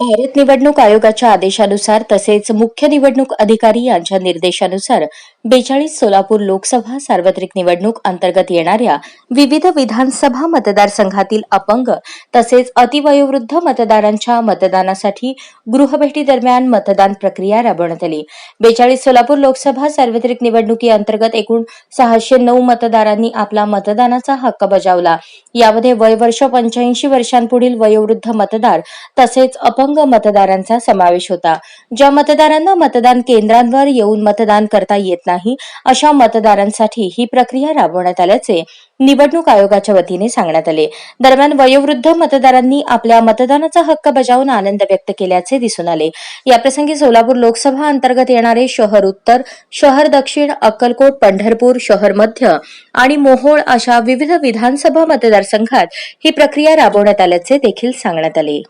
भारत निवडणूक आयोगाच्या आदेशानुसार तसेच मुख्य निवडणूक अधिकारी यांच्या निर्देशानुसार बेचाळीस सोलापूर लोकसभा सार्वत्रिक निवडणूक अंतर्गत येणाऱ्या विविध विधानसभा मतदारसंघातील अपंग तसेच अतिवयोवृद्ध मतदारांच्या मतदानासाठी गृहभेटीदरम्यान मतदान प्रक्रिया राबवण्यात आली. बेचाळीस सोलापूर लोकसभा सार्वत्रिक निवडणुकीअंतर्गत एकूण सहाशे नऊ मतदारांनी आपला मतदानाचा हक्क बजावला. यामध्ये वय वर्ष पंच्याऐंशी वर्षांपुढील वयोवृद्ध मतदार तसेच अपंग अपंग मतदारांचा समावेश होता. ज्या मतदारांना मतदान केंद्रांवर येऊन मतदान करता येत नाही अशा मतदारांसाठी ही प्रक्रिया राबवण्यात आल्याचे निवडणूक आयोगाच्या वतीने सांगण्यात आले. दरम्यान वयोवृद्ध मतदारांनी आपल्या मतदानाचा हक्क बजावून आनंद व्यक्त केल्याचे दिसून आले. याप्रसंगी सोलापूर लोकसभा अंतर्गत येणारे शहर उत्तर शहर दक्षिण अक्कलकोट पंढरपूर शहर मध्य आणि मोहोळ अशा विविध विधानसभा मतदारसंघात ही प्रक्रिया राबवण्यात आल्याचे देखील सांगण्यात आले.